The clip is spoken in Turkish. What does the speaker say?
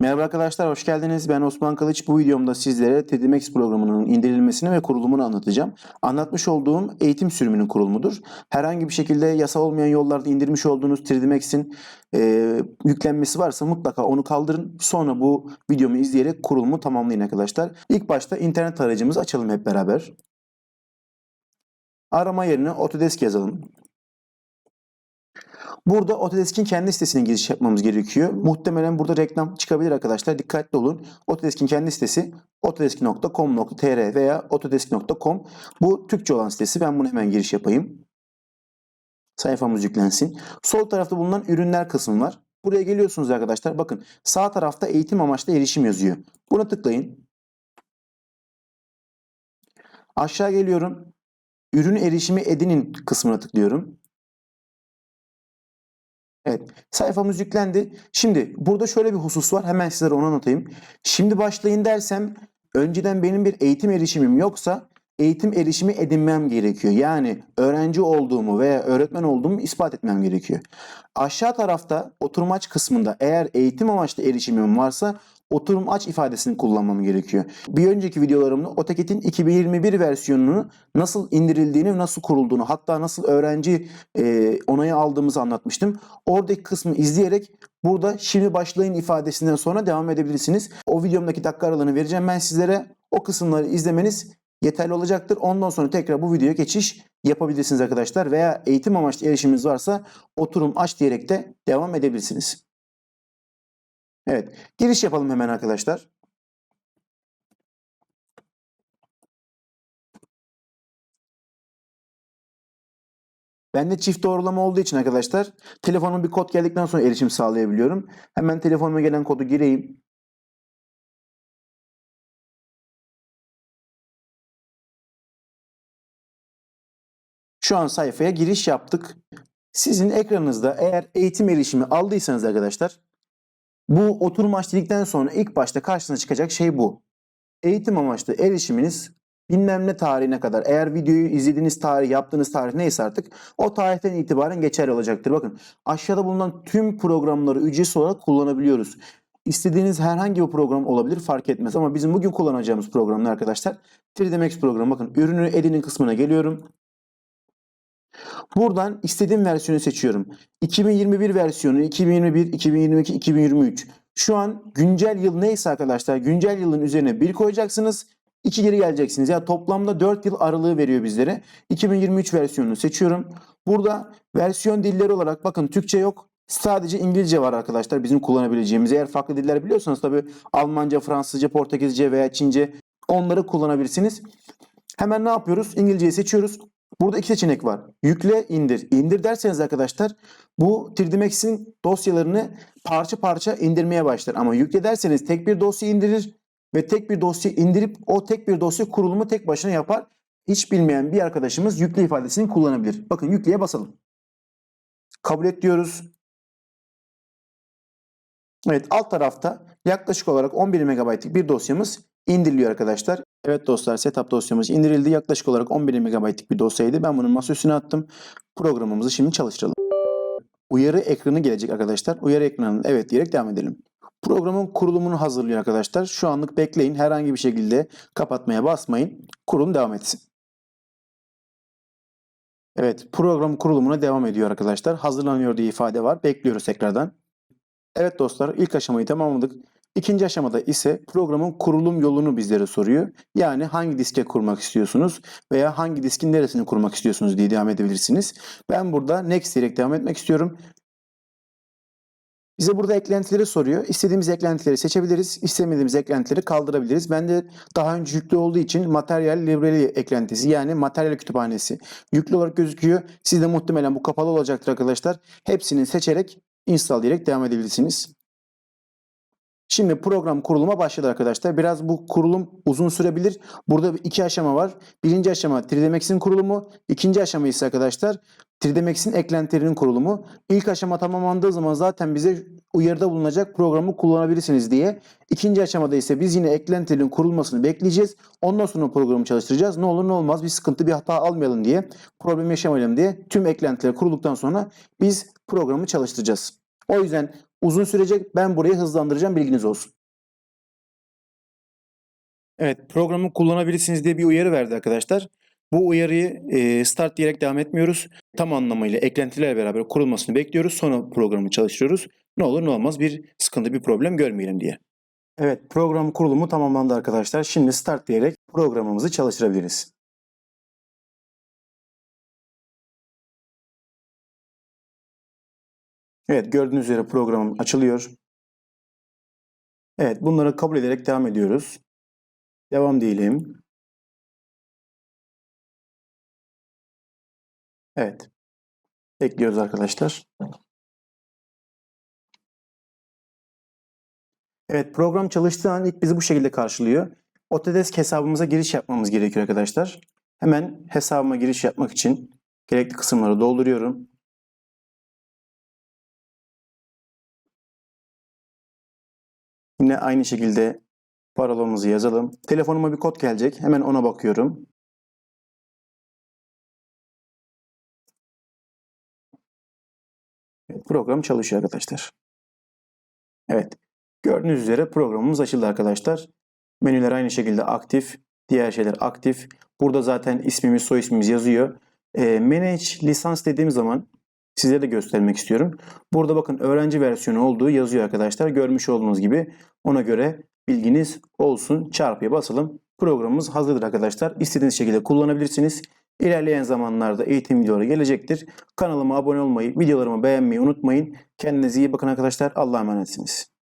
Merhaba arkadaşlar, hoş geldiniz. Ben Osman Kılıç. Bu videomda sizlere 3D programının indirilmesini ve kurulumunu anlatacağım. Anlatmış olduğum eğitim sürümünün kurulumudur. Herhangi bir şekilde yasa olmayan yollarda indirmiş olduğunuz 3D Max'in e, yüklenmesi varsa mutlaka onu kaldırın. Sonra bu videomu izleyerek kurulumu tamamlayın arkadaşlar. İlk başta internet aracımızı açalım hep beraber. Arama yerine Autodesk yazalım. Burada Autodesk'in kendi sitesine giriş yapmamız gerekiyor. Muhtemelen burada reklam çıkabilir arkadaşlar. Dikkatli olun. Autodesk'in kendi sitesi autodesk.com.tr veya autodesk.com. Bu Türkçe olan sitesi. Ben bunu hemen giriş yapayım. Sayfamız yüklensin. Sol tarafta bulunan ürünler kısmı var. Buraya geliyorsunuz arkadaşlar. Bakın sağ tarafta eğitim amaçlı erişim yazıyor. Buna tıklayın. Aşağı geliyorum. Ürün erişimi edinin kısmına tıklıyorum. Evet, sayfamız yüklendi. Şimdi burada şöyle bir husus var. Hemen sizlere onu anlatayım. Şimdi başlayın dersem önceden benim bir eğitim erişimim yoksa eğitim erişimi edinmem gerekiyor. Yani öğrenci olduğumu veya öğretmen olduğumu ispat etmem gerekiyor. Aşağı tarafta oturum aç kısmında eğer eğitim amaçlı erişimim varsa oturum aç ifadesini kullanmam gerekiyor. Bir önceki videolarımda AutoCAD'in 2021 versiyonunu nasıl indirildiğini, nasıl kurulduğunu, hatta nasıl öğrenci e, onayı aldığımızı anlatmıştım. Oradaki kısmı izleyerek burada şimdi başlayın ifadesinden sonra devam edebilirsiniz. O videomdaki dakika aralığını vereceğim ben sizlere. O kısımları izlemeniz yeterli olacaktır. Ondan sonra tekrar bu videoya geçiş yapabilirsiniz arkadaşlar. Veya eğitim amaçlı erişiminiz varsa oturum aç diyerek de devam edebilirsiniz. Evet. Giriş yapalım hemen arkadaşlar. Bende çift doğrulama olduğu için arkadaşlar telefonuma bir kod geldikten sonra erişim sağlayabiliyorum. Hemen telefonuma gelen kodu gireyim. Şu an sayfaya giriş yaptık. Sizin ekranınızda eğer eğitim erişimi aldıysanız arkadaşlar bu oturum aç dedikten sonra ilk başta karşınıza çıkacak şey bu. Eğitim amaçlı erişiminiz bilmem ne tarihine kadar eğer videoyu izlediğiniz tarih yaptığınız tarih neyse artık o tarihten itibaren geçerli olacaktır. Bakın aşağıda bulunan tüm programları ücretsiz olarak kullanabiliyoruz. İstediğiniz herhangi bir program olabilir fark etmez ama bizim bugün kullanacağımız programlar arkadaşlar 3D Max programı. Bakın ürünü edinin kısmına geliyorum. Buradan istediğim versiyonu seçiyorum. 2021 versiyonu, 2021, 2022, 2023. Şu an güncel yıl neyse arkadaşlar güncel yılın üzerine bir koyacaksınız. 2 geri geleceksiniz. Yani toplamda 4 yıl aralığı veriyor bizlere. 2023 versiyonunu seçiyorum. Burada versiyon dilleri olarak bakın Türkçe yok. Sadece İngilizce var arkadaşlar bizim kullanabileceğimiz. Eğer farklı diller biliyorsanız tabii Almanca, Fransızca, Portekizce veya Çince onları kullanabilirsiniz. Hemen ne yapıyoruz? İngilizceyi seçiyoruz. Burada iki seçenek var. Yükle, indir. İndir derseniz arkadaşlar bu 3D Max'in dosyalarını parça parça indirmeye başlar. Ama yükle derseniz tek bir dosya indirir ve tek bir dosya indirip o tek bir dosya kurulumu tek başına yapar. Hiç bilmeyen bir arkadaşımız yükle ifadesini kullanabilir. Bakın yükleye basalım. Kabul et diyoruz. Evet alt tarafta yaklaşık olarak 11 MB'lik bir dosyamız indiriliyor arkadaşlar. Evet dostlar setup dosyamız indirildi. Yaklaşık olarak 11 MB'lik bir dosyaydı. Ben bunu masa üstüne attım. Programımızı şimdi çalıştıralım. Uyarı ekranı gelecek arkadaşlar. Uyarı ekranının evet diyerek devam edelim. Programın kurulumunu hazırlıyor arkadaşlar. Şu anlık bekleyin. Herhangi bir şekilde kapatmaya basmayın. Kurulum devam etsin. Evet program kurulumuna devam ediyor arkadaşlar. Hazırlanıyor diye ifade var. Bekliyoruz tekrardan. Evet dostlar ilk aşamayı tamamladık. İkinci aşamada ise programın kurulum yolunu bizlere soruyor. Yani hangi diske kurmak istiyorsunuz veya hangi diskin neresini kurmak istiyorsunuz diye devam edebilirsiniz. Ben burada next diyerek devam etmek istiyorum. Bize burada eklentileri soruyor. İstediğimiz eklentileri seçebiliriz. İstemediğimiz eklentileri kaldırabiliriz. Ben de daha önce yüklü olduğu için materyal library eklentisi yani materyal kütüphanesi yüklü olarak gözüküyor. Sizde muhtemelen bu kapalı olacaktır arkadaşlar. Hepsini seçerek install diyerek devam edebilirsiniz. Şimdi program kuruluma başladı arkadaşlar. Biraz bu kurulum uzun sürebilir. Burada iki aşama var. Birinci aşama 3D Max'in kurulumu. İkinci aşama ise arkadaşlar 3D Max'in eklentilerinin kurulumu. İlk aşama tamamlandığı zaman zaten bize uyarıda bulunacak programı kullanabilirsiniz diye. İkinci aşamada ise biz yine eklentilerin kurulmasını bekleyeceğiz. Ondan sonra programı çalıştıracağız. Ne olur ne olmaz bir sıkıntı bir hata almayalım diye problem yaşamayalım diye tüm eklentiler kurulduktan sonra biz programı çalıştıracağız. O yüzden uzun sürecek. Ben burayı hızlandıracağım bilginiz olsun. Evet programı kullanabilirsiniz diye bir uyarı verdi arkadaşlar. Bu uyarıyı e, start diyerek devam etmiyoruz. Tam anlamıyla eklentilerle beraber kurulmasını bekliyoruz. Sonra programı çalıştırıyoruz. Ne olur ne olmaz bir sıkıntı bir problem görmeyelim diye. Evet program kurulumu tamamlandı arkadaşlar. Şimdi start diyerek programımızı çalıştırabiliriz. Evet gördüğünüz üzere programım açılıyor. Evet bunları kabul ederek devam ediyoruz. Devam diyelim. Evet. Ekliyoruz arkadaşlar. Evet program çalıştığı an ilk bizi bu şekilde karşılıyor. Autodesk hesabımıza giriş yapmamız gerekiyor arkadaşlar. Hemen hesabıma giriş yapmak için gerekli kısımları dolduruyorum. Yine aynı şekilde parolamızı yazalım. Telefonuma bir kod gelecek. Hemen ona bakıyorum. Program çalışıyor arkadaşlar. Evet. Gördüğünüz üzere programımız açıldı arkadaşlar. Menüler aynı şekilde aktif. Diğer şeyler aktif. Burada zaten ismimiz, soy ismimiz yazıyor. E, manage lisans dediğim zaman size de göstermek istiyorum. Burada bakın öğrenci versiyonu olduğu yazıyor arkadaşlar. Görmüş olduğunuz gibi ona göre bilginiz olsun. Çarpıya basalım. Programımız hazırdır arkadaşlar. İstediğiniz şekilde kullanabilirsiniz. İlerleyen zamanlarda eğitim videoları gelecektir. Kanalıma abone olmayı, videolarımı beğenmeyi unutmayın. Kendinize iyi bakın arkadaşlar. Allah'a emanetsiniz.